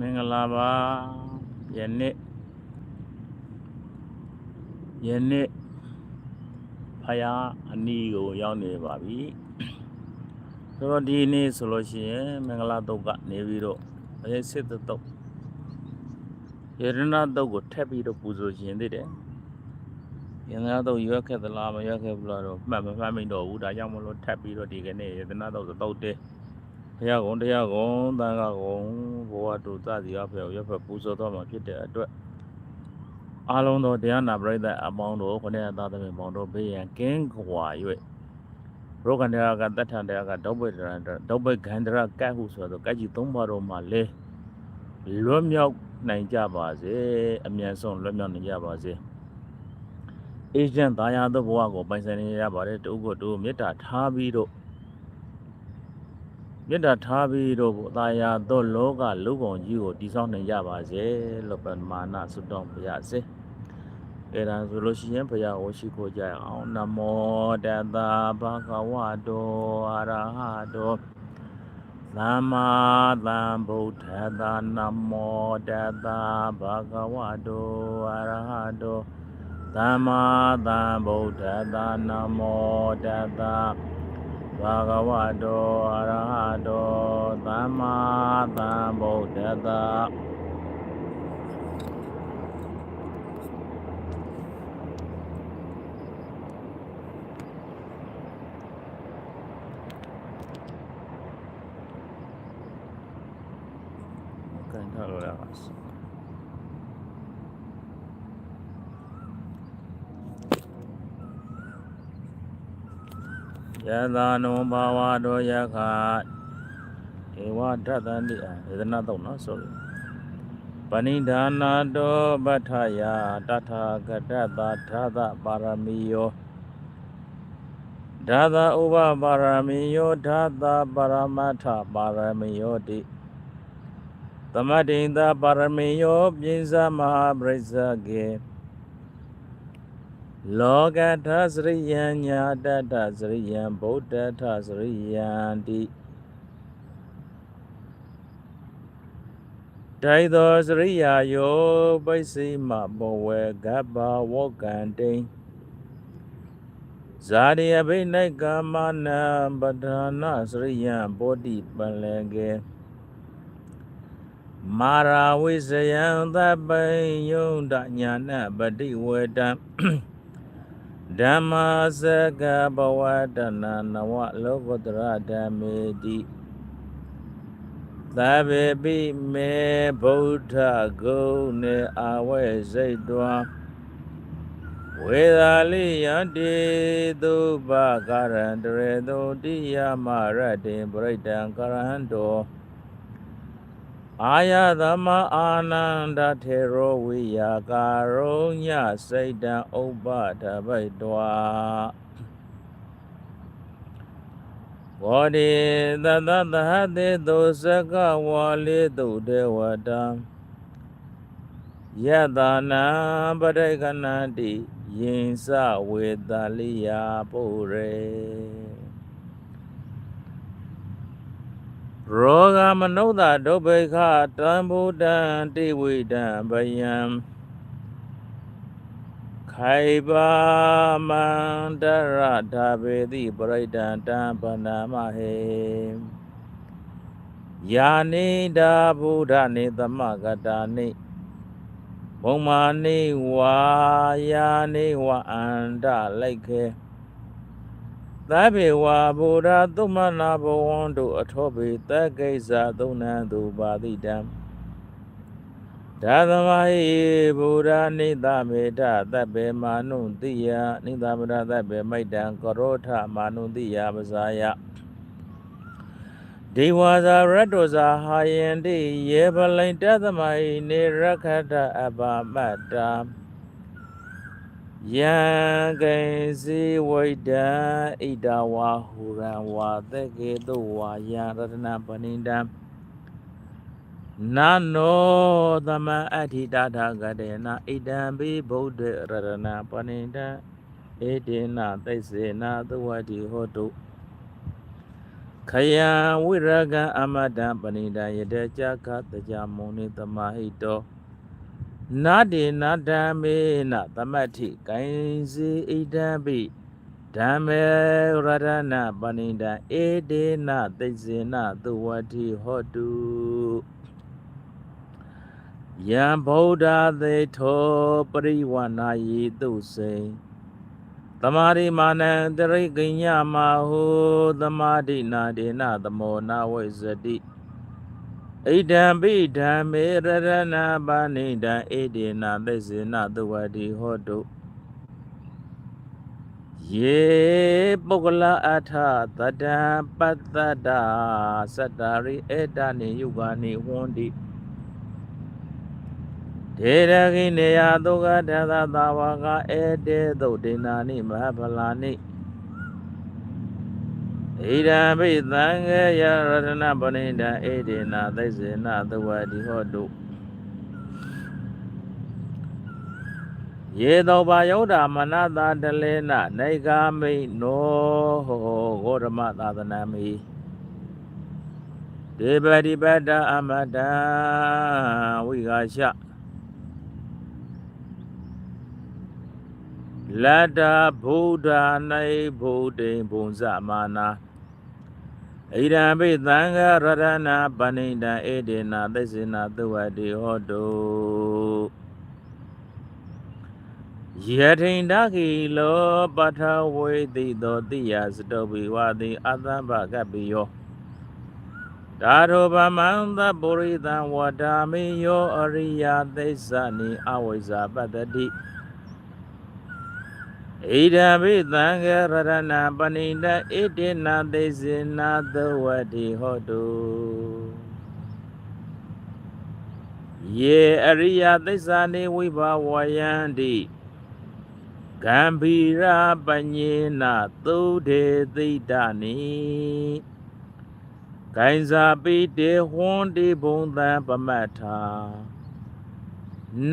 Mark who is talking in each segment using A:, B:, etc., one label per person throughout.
A: မင်္ဂလာပါယနေ့ယနေ့ဖယားအနီးကိုရောက်နေပါပြီဆိုတော့ဒီနေ့ဆိုလို့ရှိရင်မင်္ဂလာတုတ်ကနေပြီးတော့အဲစစ်တတုတ်ယရဏတုတ်ကိုထပ်ပြီးတော့ပူဇော်ခြင်းသေးတယ်ယရဏတုတ်ရွက်ခဲ့သလားမရွက်ခဲ့ဘူးလားတော့မှတ်မမှတ်မိတော့ဘူးဒါကြောင့်မလို့ထပ်ပြီးတော့ဒီကနေ့ယရဏတုတ်ဆိုတုတ်တယ် ဘုရားကုံတရားကုံသံဃာကုံဘဝတုသတိအဖေရဖပူဇော်တော်မှာဖြစ်တဲ့အတွက်အားလုံးသောတရားနာပရိသတ်အပေါင်းတို့ခொနဲ့သာသမီပေါင်းတို့ဘေးရန်ကင်းကွာ၍ရောဂန္တရာကတထန္တရာကဒုဗ္ဗေတရဒုဗ္ဗေဂန္ဓရကတ်ဟုဆိုတော့ကတ်ကြီးသုံးပါတော်မှာလဲလွတ်မြောက်နိုင်ကြပါစေအမြန်ဆုံးလွတ်မြောက်နိုင်ကြပါစေအေဂျင့်သားရသောဘဝကိုပိုင်ဆိုင်နေရပါတယ်တူကိုတူမေတ္တာထားပြီးတော့ မေတ္တာထားပြီးတော့အသာယာသောလောကလူပုံကြီးကိုတည်ဆောက်နိုင်ကြပါစေလို့ပမာဏဆုတောင်းပါရစေ။အဲဒါဆိုလို့ရှိရင်ဘုရားဟောရှိခိုးကြရအောင်နမောတတ္တဘဂဝတောအရဟတောသမ္မာသမ္ဗုဒ္ဓတ္တနမောတတ္တဘဂဝတောအရဟတောသမ္မာသမ္ဗုဒ္ဓတ္တနမောတတ္တ ဘာဂဝတောအရဟတောသမ္မာသမ္ဗုဒ္ဓတ္တကန်ထားလို့ရပါစ ယသာနုဘာဝတောယခဧဝဓတ္တန္တိအာဒေသနာတော့နော်ဆိုလို့ပဏိဒါနာတောပဋ္ဌယတထာဂတတာဓာတပါရမီယောဓာတဥပပါရမီယောဓာတပါရမထပါရမီယောတိသမတိန်သာပါရမေယောပြင်းစားမဟာပရိစ္ဆကေ လောကထစရိယံညာတတစရိယံဗုဒ္ဓထစရိယံတိတိုင်သောစရိယာယောပိစိမဘောဝေဂဗ္ဗဝောကံတိန်ဇာတိယဘိနိကမနံပဒနာစရိယံဘောတိပလံကေမာရာဝိဇယံသဗ္ဗံယုံတညာနပတိဝေတံ ဓမ္မစကဘဝတနာနဝလောကုတ္တရဓမ္မေတိသဗ္ဗေပိမေဗုဒ္ဓဂုဏေအာဝေစိတ်တွာဝေသာလိယတိသုဘကရံတရေတုတိယမရတေပရိတံကရဟံတော အာယသမအာနန္ဒထေရောဝိယာကာရုံညစိတ်တံဥပ္ပတဘိတဝါဘောဓိသတ္တသဟတေသုစကဝါလေတုဒေဝတံယတနာပရိကဏတိယင်စဝေတလိယပုရေ ရောဂမနုဿဒုဗ္ဗေခတံဗုဒ္ဓံတိဝိတံဗယံခိုင်ပါမန္တရဓဗေတိပရိဒံတံဗန္နာမဟေယာနိတာဗုဒ္ဓနေသမဂတာနိဘုံမာနိဝါယာနိဝအန္တလိုက်ခေ သဗ္ဗေဝါဗုဒ္ဓသုမနာဘဝန္တုအထောပေတက္ကိစ္စသုံးနံသူပါတိတံဒါသမဟိဗုဒ္ဓနိသမေတသဗ္ဗေမာနုတိယနိသမရသဗ္ဗေမိတ်တံကရောထမာနုတိယပဇာယဒေဝါဇာရတ္တောဇာဟာယန္တိယေပလိန်တသမဟိနေရခတအပမတ္တာ ယံကိဉ္စီဝိတံဣဒဝါဟုရံဝါသက္ကေတုဝါယံရတနာပဏိတံနာနောသမအဋ္ဌိတထာဂတေနဣဒံဘိဗုဒ္ဓရတနာပဏိတံဧတေနသိစေနာသဝတိဟောတုခယံဝိရကံအမတံပဏိတံယတကြခတကြမုန်နိတမဟိတော နာတေနာဓမ္မေနသမတ္ထိကံစီဣဒံပိဓမ္မေရတနာပဏိတံဧတေနသိစေနသုဝတိဟောတုယံဗုဒ္ဓသေထောပရိဝနာယိတုစိံသမာရိမာနံတရိကိညမဟုသမာဓိနာဒေနသမောနာဝိဇ္ဇတိ ဣဒံပိဓမ္မေရရဏပါဏိတံဣဒေနသိစေနသဝတိဟောတုယေပုဂ္ဂလအထသတ္တံပတ္တတာသတ္တာရိဧတနိယုဂာနိဟွန်တိဒေရခိနေယသုခတသသာဝကဧတေသုတ်ဒေနာနိမဟဖလာနိ ဣဒံဘိသံဃေယရတနာပဏိတံဧဒေနာသိစေနသဝတိဟောတုယေသောဘာယုဒ္ဓမနတာတလေနနေဂာမိနောဟောဂေါရမသာသနာမိဒေပတိပတ္တအမတံဝိဃာရှလတ္တဗုဒ္ဓနေဗုဒ္ဓိဘုံဇမာနာ ဣဒံပိသံဃရရဏပဏိတံဧဒေနာသစ္စေနာသဝတိဟောတုယထိန်တခိလောပထဝေတိသောတိယစတုပိဝါတိအသံဘကပိယောဒါရောဗမန္တပုရိသံဝဒာမိယောအရိယသိစ္ဆနိအဝိဇ္ဇာပတ္တိ ဣဒံဘိသံဃရရဏပဏိတဣတိနာသိစေနာသဝတိဟောတုယေအရိယသစ္စာနေဝိဘဝယန္တိဂံဗီရာပညေနသုဒေသိတနိဂိုင်ဇာပိတေဟွန်တိဘုံတံပမတ္ထာ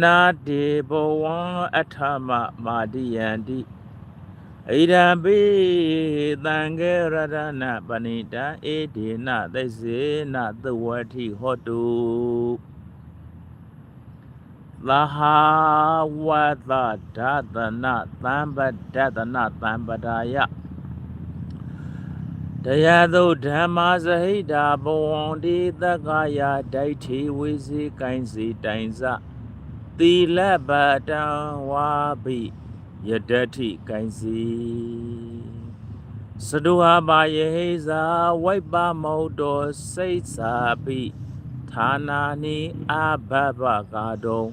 A: နာတေဘဝံအထမမာတိယန္တိဣဒံပိသံဃေရတနာပဏိတံဧဒေနသိစေနသဝတိဟောတုသဟာဝတဒသနသံပဒသနသံပဒါယတရားသုဓမ္မာစဟိတာဘဝန္တိသက္ကာယဒိဋ္ဌိဝိစီကိုင်းစီတိုင်စ သီလပတံဝါပိယတတိကိုင်းစီစတုဟာပါယေဟိဇာဝိုက်ပါမௌတောစိတ်စာပိဌာနာနိအဘဘကာတုံ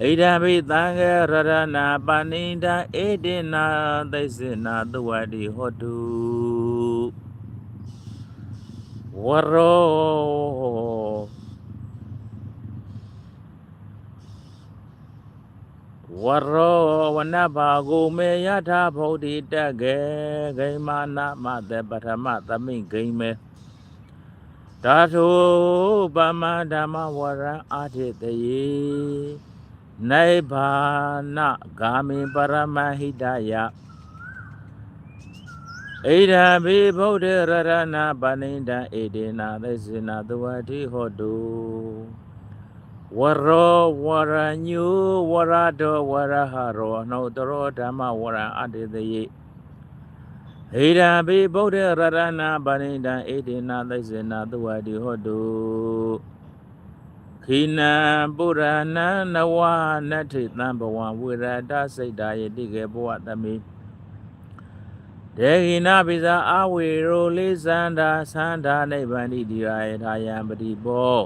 A: ဣဒံဘိသံဃရရဏပဏိတံဧတေနာသိစေနာသဝတိဟောတုဝရော ဝရောဝနဘာကိုမေယထာဗုဒ္ဓိတကေဂိမာနမတေပထမသမိဂိမေဓာထုပမဓမ္မဝရံအာထိတယေနိဗ္ဗာနဂာမိပရမဟိတယဣဒံဘိဗုဒ္ဓရရဏပဏိတံဣဒေနာသစ္စေနာသဝတိဟောတု ဝရောဝရညုဝရတောဝရဟရောနှုတ်တရောဓမ္မဝရံအတ္တယေဟိရံဘိဗုဒ္ဓရရဏပဏိတံဣတိနာသိစေနာသဝတိဟောတုခိနံပုရဏံနဝနတ္ထိသံဘဝဝိရတစိတ်တာယတိကေဘဝသမိဒေဟိနာပိဇာအဝေရောလေးသန္တာသန္တာနိဗ္ဗန္တိဒီရာယထာယံပတိဘော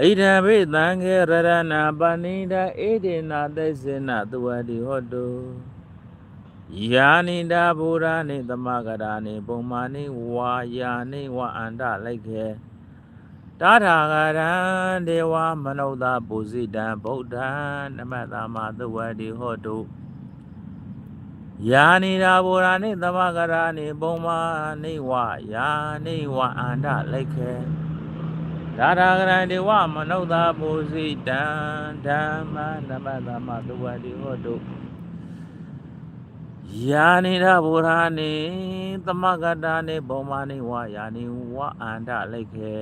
A: ဣဒံဘိသံဃေရရဏပဏိတဧဒေနာသိစေနသဝတိဟောတုယာနိတာဘူရာနိသမဂရာနိပုံမာနိဝါယာနိဝအန္တလိုက်ခေတာထာဂရံဒေဝမနုဿပုဇိတံဗုဒ္ဓံနမတမသဝတိဟောတုယာနိတာဘူရာနိသမဂရာနိပုံမာနိဝါယာနိဝအန္တလိုက်ခေ ဒါရာဂရံဒေဝမနုဿပုဇိတံဓမ္မနမသမသဝတိဟောတုယာနိဒဗုရာနိသမဂတာနိဘောမာနိဝါယာနိဝါအန္တလိခေ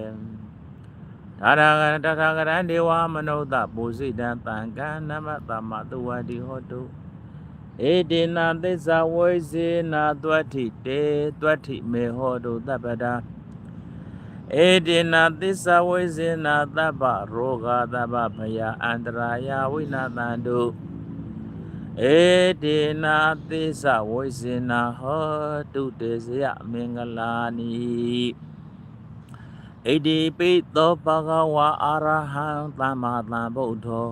A: ဒါရကတထာဂရံဒေဝမနုဿပုစိတံတံကံနမတမတုဝတိဟောတုဧတေနသစ္စာဝိဇေနာတွဋ္ဌိတေတွဋ္ဌိမေဟောတုတပ္ပဒာ ဧတေနသစ္စာဝိဇေနာတပ္ပရောဂတပ္ပဗယအန္တရာယဝိနာတန္တုဧတေနာသစ္စာဝိဇေနာဟောတုတေဇယမင်္ဂလာနိဣတိပိသောဘဂဝါအာရဟံသမ္မာသမ္ဗုဒ္ဓော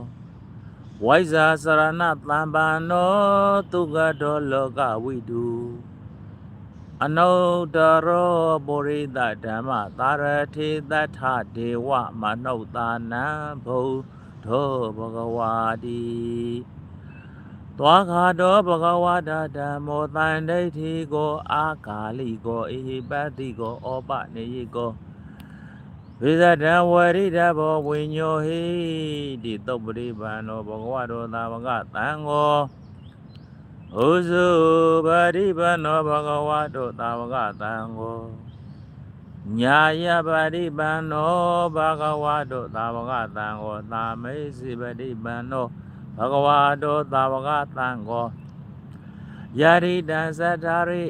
A: ဝိဇာစရဏသံပါနော သူကတောလောကဝိတု အနုတ္တရောပုရိသဓမ္မသာရထေသတ္ထဒေဝမနုဿာနံဘုဒ္ဓောဘဂဝါတိသွားခါတော်ဘဂဝါဒဓမ္မောတန်ဒိဋ္ဌိကိုအာဂါလိကိုအေဟိပတိကိုဩပနေယိကိုဝိဇဒံဝရိဒဘောဝိညောဟိတိသုပ္ပရိပန္နောဘဂဝတောသာဝကတံဃော ဥစုပရိပန္နောဘဂဝတောသာဝကတံဃောညာယပရိပန္နောဘဂဝတောသာဝကတံဃောသာမေစီပရိပန္နောဘဂဝတောသာဝကတံဃောယရိတံသတ္ထာရိ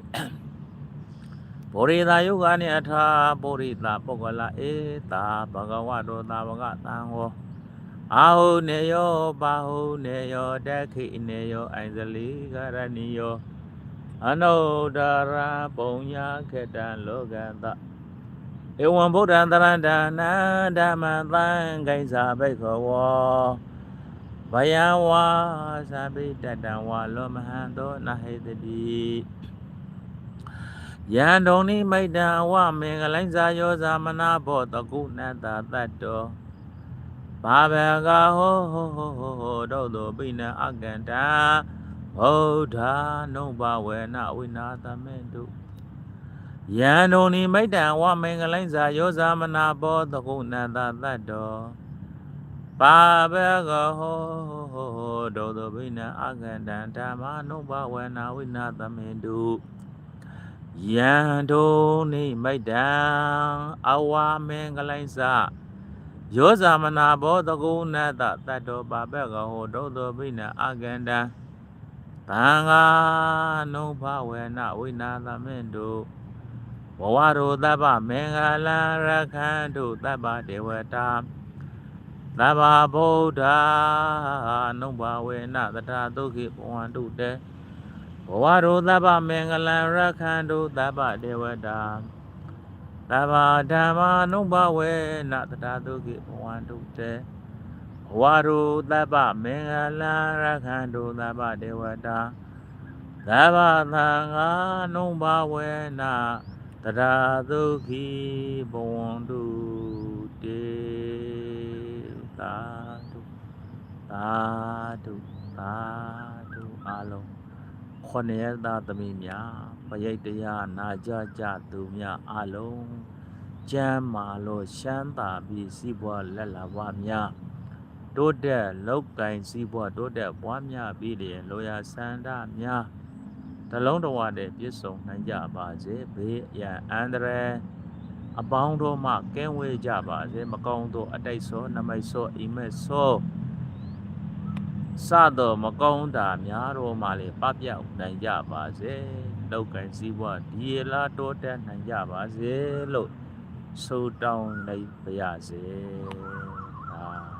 A: ဘောရိတာယုဂာနိအထာဘောရိတာပုဂ္ဂလဧတာဘဂဝတောသာဝကတံဟော အာဟုနေယောပါဟုနေယောတခိနေယောအိုင်ဇလိကရဏီယောအနုဒ္ဒရာပုံညာခေတ္တလောကတဧဝံဗုဒ္ဓံတရဏဒါနဓမ္မသံဂိဉ္စာဘိခဝောဘယံဝါသဗ္ဗိတတံဝါလောမဟံသောနဟေတတိယံဒုံနိမိတ်တံဝမင်္ဂလိုင်းစာယောဇာမနာဘောတကုဏတတတ္တော ဘာဘဂဟောဟောဟောဟောဟောတောတောပိနအကန္တဗုဒ္ဓနုဘဝေနဝိနာသမေတုယံဒုံနိမိတ်တံဝမင်္ဂလိုင်းစာယောဇာမနာဘောတကုဏတတတ္တောပါဘဂဟောဟောဟောတောတောပိနအကန္တဓမ္မနုဘဝေနဝိနာသမေတုယံဒုနိမိတ်တံအဝါမင်္ဂလိုင်းစ ယောဇာမနာဘောတကုဏတတတ္တောပါပကဟောဒုသောပိနအာကန္တံသံဃာနုဘဝေနဝိနာသမင်တုဘဝရောတပ္ပမင်္ဂလံရခန္တုတပ္ပဒေဝတာသဗ္ဗဗုဒ္ဓနုဘဝေနတထာဒုက္ခိဘဝန္တုတေဘဝရူသဗ္ဗမင်္ဂလံရခန္တုသဗ္ဗဒေဝတာ သဗ္ဗဓမ္မာနုဘဝေနတတသုခိဘဝန္တုတေဘဝရူသဗ္ဗမင်္ဂလံရခန္တုသဗ္ဗဒေဝတာသဗ္ဗသံဃာနုဘဝေနတတသုခိဘဝန္တုတေသာတုသာတုသာတုအလုံးခொနရသားသမီးများ ပရိတ်တရားနာကြကြသူများအလုံးကျမ်းမာလို့ရှမ်းသာပြီးစီးပွားလက်လာပွားများတိုးတက်လောက်ကင်စီးပွားတိုးတက်ပွားများပြီးတယ်လောရာစန္ဒများတလုံးတော်ဝတဲ့ပြည့်စုံနိုင်ကြပါစေဘေးရန်အန္တရာယ်အပေါင်းတို့မှကင်းဝေးကြပါစေမကောင်းသောအတိတ်သောနမိတ်သောအိမက်သောစသောမကောင်းတာများတော်မှလည်းပပျောက်နိုင်ကြပါစေ လောက်ကင်စည်းဝါဒီလားတော်တတ်နိုင်ကြပါစေလို့ဆုတောင်းလိုက်ပါရစေ။အာ